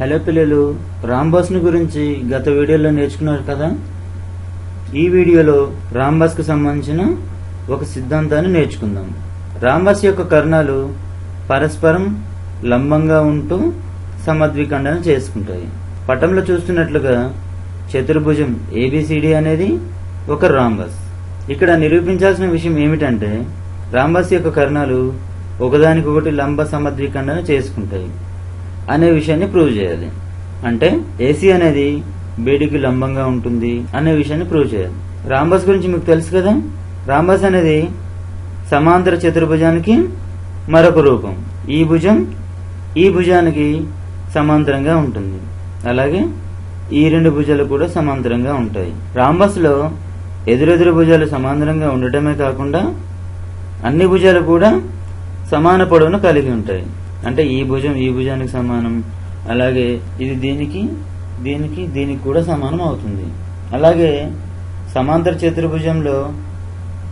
Hello పిల్లలు రాంబాస్ను గురించి గత వీడియోలో నేర్చుకున్నారు కదా? ఈ వీడియోలో రాంబాస్కు సంబంధించిన ఒక సిద్ధాంతాన్ని నేర్చుకుందాం. రాంబాస్ యొక్క కర్ణాలు పరస్పరం లంబంగా ఉంటూ సమద్విఖండన చేసుకుంటాయి. పటంలో చూస్తున్నట్లుగా చతుర్భుజం ఏబిసిడి అనేది ఒక రాంబస్. ఇక్కడ నిరూపించాల్సిన విషయం ఏమిటంటే రాంబాస్ యొక్క కర్ణాలు ఒకదానికొకటి లంబ సమద్విఖండన చేసుకుంటాయి. అనే విషయాన్ని ప్రూవ్ చేయాలి. అంటే ఏసీ అనేది బేడికి లంబంగా ఉంటుంది అనే విషయాన్ని ప్రూవ్ చేయాలి. రాంబస్ గురించి మీకు తెలుసు కదా? రాంబస్ అనేది సమాంతర చతుర్భుజానికి మరొక రూపం. ఈ భుజం ఈ భుజానికి సమాంతరంగా ఉంటుంది. అలాగే ఈ రెండు భుజాలు కూడా సమాంతరంగా ఉంటాయి. రాంబస్లో ఎదురెదురు భుజాలు సమాంతరంగా ఉండటమే కాకుండా అన్ని భుజాలు కూడా సమాన పొడవును కలిగి ఉంటాయి. అంటే ఈ భుజం ఈ భుజానికి సమానం. అలాగే ఇది దీనికి దీనికి దీనికి కూడా సమానం అవుతుంది. అలాగే సమాంతర చతుర్భుజంలో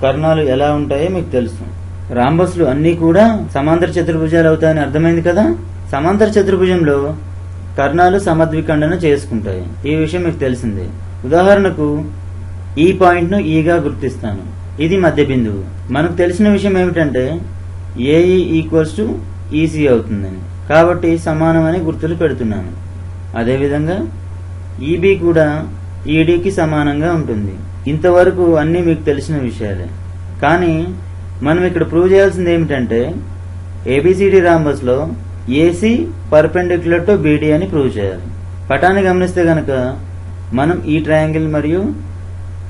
కర్ణాలు ఎలా ఉంటాయో మీకు తెలుసు. రాంబస్లు అన్నీ కూడా సమాంతర చతుర్భుజాలు అవుతాయని అర్థమైంది కదా? సమాంతర చతుర్భుజంలో కర్ణాలు సమద్వికండన చేసుకుంటాయి. ఈ విషయం మీకు తెలిసిందే. ఉదాహరణకు ఈ పాయింట్ను ఈగా గుర్తిస్తాను. ఇది మధ్య బిందువు. మనకు తెలిసిన విషయం ఏమిటంటే ఏఈ ఈక్వల్స్ టు ఈసీ అవుతుందని. కాబట్టి సమానమని గుర్తులు పెడుతున్నాను. అదేవిధంగా ఈబీ కూడా ఈడీకి సమానంగా ఉంటుంది. ఇంతవరకు అన్నీ మీకు తెలిసిన విషయాలే. కానీ మనం ఇక్కడ ప్రూవ్ చేయాల్సింది ఏమిటంటే ఏబిసిడి రాంబస్లో ఏసీ పర్పెండిక్యులర్ టు బీడీ అని ప్రూవ్ చేయాలి. పటాన్ని గమనిస్తే గనక మనం e ఈ ట్రయాంగిల్ మరియు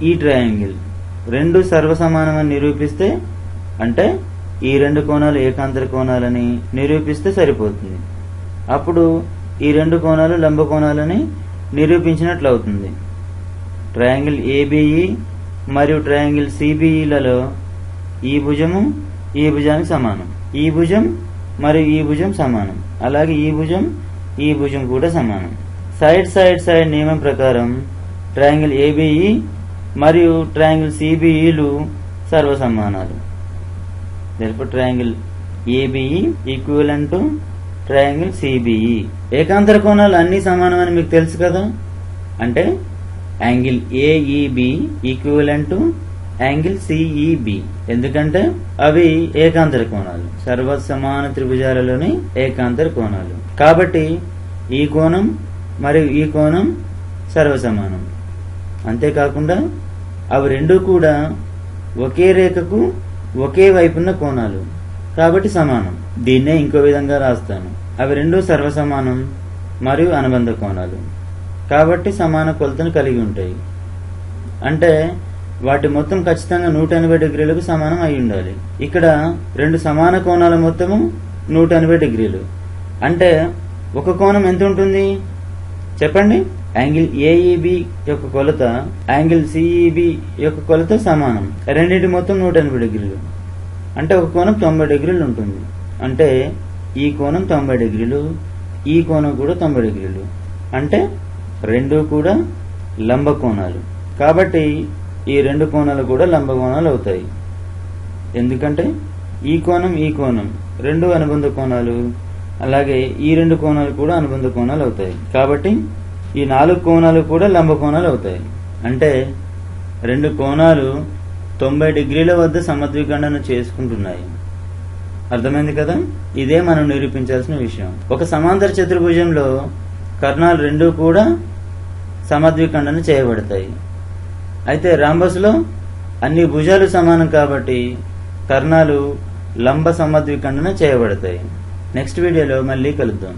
ఈ ట్రయాంగిల్ రెండు సర్వసమానమని నిరూపిస్తే అంటే ఈ రెండు కోణాలు ఏకాంతర కోణాలని నిరూపిస్తే సరిపోతుంది. అప్పుడు ఈ రెండు కోణాలు లంబ కోణాలని నిరూపించినట్లు అవుతుంది. ట్రయాంగిల్ ఏబిఈ మరియు ట్రయాంగిల్ సిబిఈలలో ఈ భుజము ఈ భుజానికి సమానం. ఈ భుజం మరియు ఈ భుజం సమానం. అలాగే ఈ భుజం ఈ భుజం కూడా సమానం. సైడ్ సైడ్ సైడ్ నియమం ప్రకారం ట్రయాంగిల్ ఏబిఈ మరియు ట్రయాంగిల్ సిబిఈలు సర్వసమానాలు. Therefore triangle ABE equivalent to triangle ఏకాంతర కోణాలు అన్ని సమానమని మీకు తెలుసు కదా? అంటే angle AEB equivalent to angle CEB ఎందుకంటే అవి ఏకాంతర కోణాలు సర్వ సమాన త్రిభుజాలలోని ఏకాంతర కోణాలు. కాబట్టి ఈ కోణం మరియు ఈ కోణం సర్వసమానం. అంతేకాకుండా అవి రెండూ కూడా ఒకే రేఖకు ఒకే వైపున్న కోణాలు. కాబట్టి సమానం. దీన్నే ఇంకో విధంగా రాస్తాను. అవి రెండు సర్వసమానం మరియు అనుబంధ కోణాలు. కాబట్టి సమాన కొలతను కలిగి ఉంటాయి. అంటే వాటి మొత్తం ఖచ్చితంగా నూట ఎనభై డిగ్రీలకు సమానం అయి ఉండాలి. ఇక్కడ రెండు సమాన కోణాల మొత్తము నూట ఎనభై డిగ్రీలు. అంటే ఒక కోణం ఎంత ఉంటుంది? చెప్పండి. యాంగిల్ ఏఈబి యొక్క కొలత యాంగిల్ సిఈబి యొక్క కొలత సమానం. రెండింటి మొత్తం నూట ఎనభై డిగ్రీలు. అంటే ఒక కోణం తొంభై డిగ్రీలు ఉంటుంది. అంటే ఈ కోణం తొంభై డిగ్రీలు ఈ కోణం కూడా తొంభై డిగ్రీలు. అంటే రెండు కూడా లంబ కోణాలు. కాబట్టి ఈ రెండు కోణాలు కూడా లంబ కోణాలు అవుతాయి. ఎందుకంటే ఈ కోణం ఈ కోణం రెండు అనుబంధ కోణాలు. అలాగే ఈ రెండు కోణాలు కూడా అనుబంధ కోణాలు అవుతాయి. కాబట్టి ఈ నాలుగు కోణాలు కూడా లంబ కోణాలు అవుతాయి. అంటే రెండు కోణాలు తొంభై డిగ్రీల వద్ద సమద్విఖండన చేసుకుంటున్నాయి. అర్థమైంది కదా? ఇదే మనం నిరూపించాల్సిన విషయం. ఒక సమాంతర చతుర్భుజంలో కర్ణాలు రెండు కూడా సమద్విఖండన చేయబడతాయి. అయితే రాంబస్లో అన్ని భుజాలు సమానం కాబట్టి కర్ణాలు లంబ సమద్విఖండన చేయబడతాయి. నెక్స్ట్ వీడియోలో మళ్ళీ కలుద్దాం.